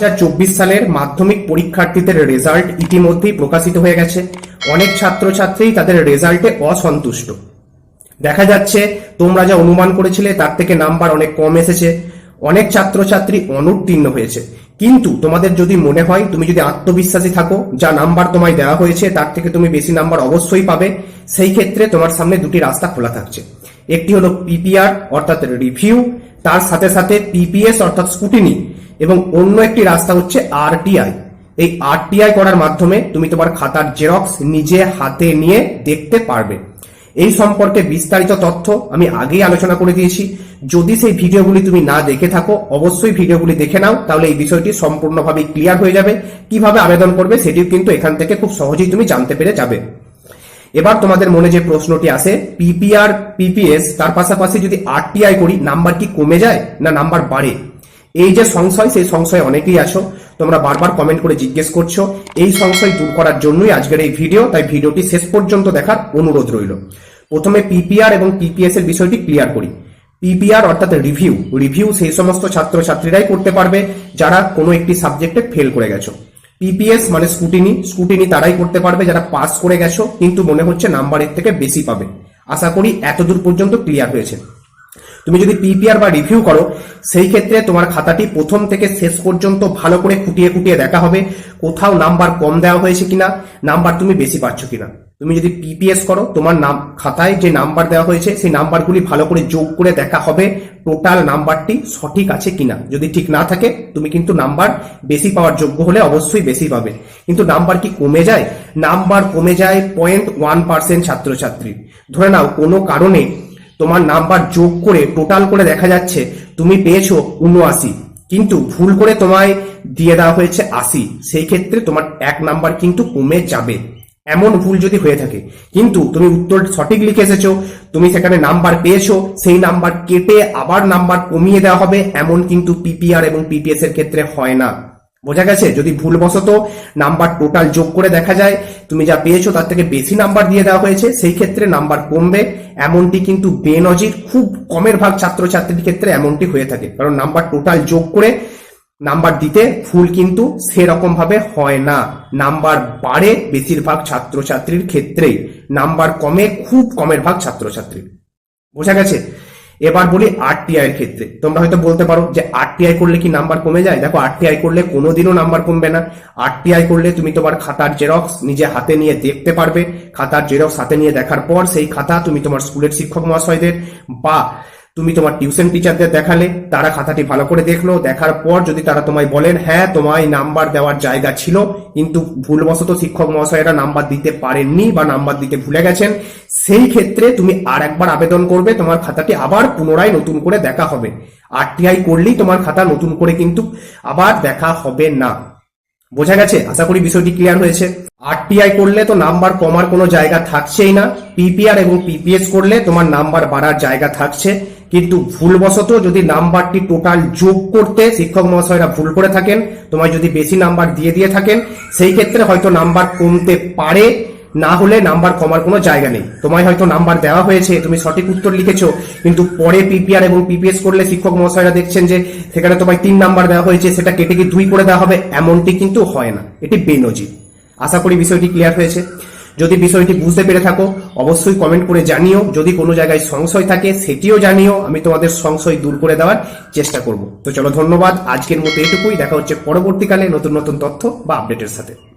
চব্বিশ সালের মাধ্যমিক পরীক্ষার্থীদের রেজাল্ট ইতিমধ্যেই প্রকাশিত হয়ে গেছে। অনেক ছাত্রছাত্রী তাদের রেজাল্টে অসন্তুষ্ট। দেখা যাচ্ছে, তোমরা যা অনুমান করেছিলে তার থেকে নাম্বার অনেক কম এসেছে। অনেক ছাত্রছাত্রী অনুত্তীর্ণ হয়েছে। কিন্তু তোমাদের যদি মনে হয়, তুমি যদি আত্মবিশ্বাসী থাকো, যা নাম্বার তোমায় দেওয়া হয়েছে তার থেকে তুমি বেশি নাম্বার অবশ্যই পাবে। সেই ক্ষেত্রে তোমার সামনে দুটি রাস্তা খোলা থাকছে। একটি হলো পিপিআর, অর্থাৎ রিভিউ। তার সাথে সাথে পিপিএস, অর্থাৎ স্কুটিনি। এবং অন্য একটি রাস্তা হচ্ছে আরটিআই এই আরটিআই করার মাধ্যমে তুমি তোমার খাতার জেরক্স নিজে হাতে নিয়ে দেখতে পারবে। এই সম্পর্কে বিস্তারিত তথ্য আমি আগেই আলোচনা করে দিয়েছি। যদি সেই ভিডিওগুলি তুমি না দেখে থাকো, অবশ্যই ভিডিওগুলি দেখে নাও, তাহলে এই বিষয়টি সম্পূর্ণভাবে ক্লিয়ার হয়ে যাবে। কীভাবে আবেদন করবে সেটিও কিন্তু এখান থেকে খুব সহজেই তুমি জানতে পেরে যাবে। এবার তোমাদের মনে যে প্রশ্নটি আসে পিপিআর পিপিএস তার পাশাপাশি যদি আরটিআই করি, নাম্বার কি কমে যায় না নাম্বার বাড়ে? এই যে সংশয়, সেই সংশয় অনেকেই আছো। তোমরা বারবার কমেন্ট করে জিজ্ঞেস করছ। এই সংশয় দূর করার জন্যই আজকের এই ভিডিও তাই ভিডিওটি শেষ পর্যন্ত দেখার অনুরোধ রইল। প্রথমে পিপিআর এবং পিপিএস এর বিষয়টি ক্লিয়ার করি। পিপিআর অর্থাৎ রিভিউ রিভিউ সেই সমস্ত ছাত্রছাত্রীরাই করতে পারবে যারা কোনো একটি সাবজেক্টে ফেল করে গেছো। পিপিএস মানে স্কুটিনি স্কুটিনি তারাই করতে পারবে যারা পাস করে গেছো, কিন্তু মনে হচ্ছে নাম্বারের থেকে বেশি পাবে। আশা করি এতদূর পর্যন্ত ক্লিয়ার হয়েছে। তুমি যদি পিপিআর বা রিভিউ করো, সেই ক্ষেত্রে তোমার খাতাটি প্রথম থেকে শেষ পর্যন্ত ভালো করে খুঁটিয়ে খুঁটিয়ে দেখা হবে, কোথাও নাম্বার কম দেওয়া হয়েছে কিনা, নাম্বার তুমি বেশি পাচ্ছ কিনা। তুমি যদি পিপিএস করো, তোমার নাম, খাতায় যে নাম্বার দেওয়া হয়েছে, সেই নাম্বারগুলি ভালো করে যোগ করে দেখা হবে টোটাল নাম্বারটি সঠিক আছে কিনা। যদি ঠিক না থাকে, তুমি কিন্তু নাম্বার বেশি পাওয়ার যোগ্য হলে অবশ্যই বেশি পাবে। কিন্তু নাম্বার কি কমে যায়? নাম্বার কমে যায় পয়েন্ট ওয়ান পার্সেন্ট ছাত্রছাত্রী। ধরে নাও, কোনো কারণে তোমার নাম্বার যোগ করে টোটাল করে দেখা যাচ্ছে, তুমি পেয়েছ উনআশি। কিন্তু ভুল করে তোমায় দিয়ে দেওয়া হয়েছে আশি। সেই ক্ষেত্রে তোমার এক নাম্বার কিন্তু কমে যাবে। এমন ভুল যদি হয়ে থাকে, কিন্তু তুমি উত্তর সঠিক লিখে এসেছ, তুমি সেখানে নাম্বার পেয়েছ, সেই নাম্বার কেটে আবার নাম্বার কমিয়ে দেওয়া হবে, এমন কিন্তু পিপিআর এবং পিপিএস এর ক্ষেত্রে হয় না। বোঝা গেছে? যদি ভুলবশত নাম্বার টোটাল যোগ করে দেখা যায়, তুমি যা পেয়েছ তার থেকে বেশি নাম্বার দিয়ে দেওয়া হয়েছে, সেই ক্ষেত্রে নাম্বার কমবে। এমনটি কিন্তু বেনজির খুব কমের ভাগ ছাত্রছাত্রীর ক্ষেত্রে এমনটি হয়ে থাকে। কারণ নাম্বার টোটাল যোগ করে নাম্বার দিতে ভুল কিন্তু সেরকম ভাবে হয় না। নাম্বার বাড়ে বেশিরভাগ ছাত্রছাত্রীর ক্ষেত্রেই। নাম্বার কমে খুব কমের ভাগ ছাত্রছাত্রীর। বোঝা গেছে? এবার বলি আরটিআই এর ক্ষেত্রে। তোমরা হয়তো বলতে পারো যে আরটিআই করলে কি নাম্বার কমে যায়? দেখো আরটিআই করলে কোনোদিনও নাম্বার কমবে না। আরটিআই করলে তুমি তোমার খাতার জেরক্স নিজে হাতে নিয়ে দেখতে পারবে। খাতার জেরক্স হাতে নিয়ে দেখার পর সেই খাতা তুমি তোমার স্কুলের শিক্ষক মহাশয়দের বা তুমি তোমার টিউশন টিচারদের দেখালে, তারা খাতাটি ভালো করে দেখল, দেখার পর যদি তারা তোমায় বলেন হ্যাঁ তোমায় নাম্বার দেওয়ার জায়গা ছিল, কিন্তু ভুলবশত শিক্ষক মহাশয়েরা নাম্বার দিতে পারেননি বা নাম্বার দিতে ভুলে গেছেন, সেই ক্ষেত্রে তুমি আর একবার আবেদন করবে, তোমার খাতাটি আবার পুনরায় নতুন করে দেখা হবে। আরটিআই করলেই তোমার খাতা নতুন করে কিন্তু আবার দেখা হবে না। বোঝা গেছে? আশা করি বিষয়টি ক্লিয়ার হয়েছে। আরটিআই করলে তো নাম্বার কমার কোনো জায়গা থাকছেই না। পিপিআর এবং পিপিএস করলে তোমার নাম্বার বাড়ার জায়গা থাকছে। কিন্তু ভুলবশত যদি নাম্বারটি টোটাল যোগ করতে শিক্ষক মহাশয়রা ভুল করে থাকেন, তোমায় যদি বেশি নাম্বার দিয়ে দিয়ে থাকেন, সেই ক্ষেত্রে হয়তো নাম্বার কমতে পারে। না হলে নাম্বার কমার কোনো জায়গা নেই। তোমায় হয়তো নাম্বার দেওয়া হয়েছে, তুমি সঠিক উত্তর লিখেছো, কিন্তু পরে পিপিআর এবং পিপিএস করলে শিক্ষক মহাশয়রা দেখছেন যে সেখানে তোমায় তিন নাম্বার দেওয়া হয়েছে, সেটা কেটে গিয়ে দুই করে দেওয়া হবে, এমনটি কিন্তু হয় না। এটি বেনজির। আশা করি বিষয়টি ক্লিয়ার হয়েছে। যদি বিষয়টি বুঝতে পেরে থাকো, অবশ্যই কমেন্ট করে জানিও। যদি কোনো জায়গায় সংশয় থাকে, সেটিও জানিও। আমি তোমাদের সংশয় দূর করে দেওয়ার চেষ্টা করব। তো চলো ধন্যবাদ। আজকের মতো এটুকুই। দেখা হচ্ছে পরবর্তীকালে নতুন নতুন তথ্য বা আপডেটের সাথে।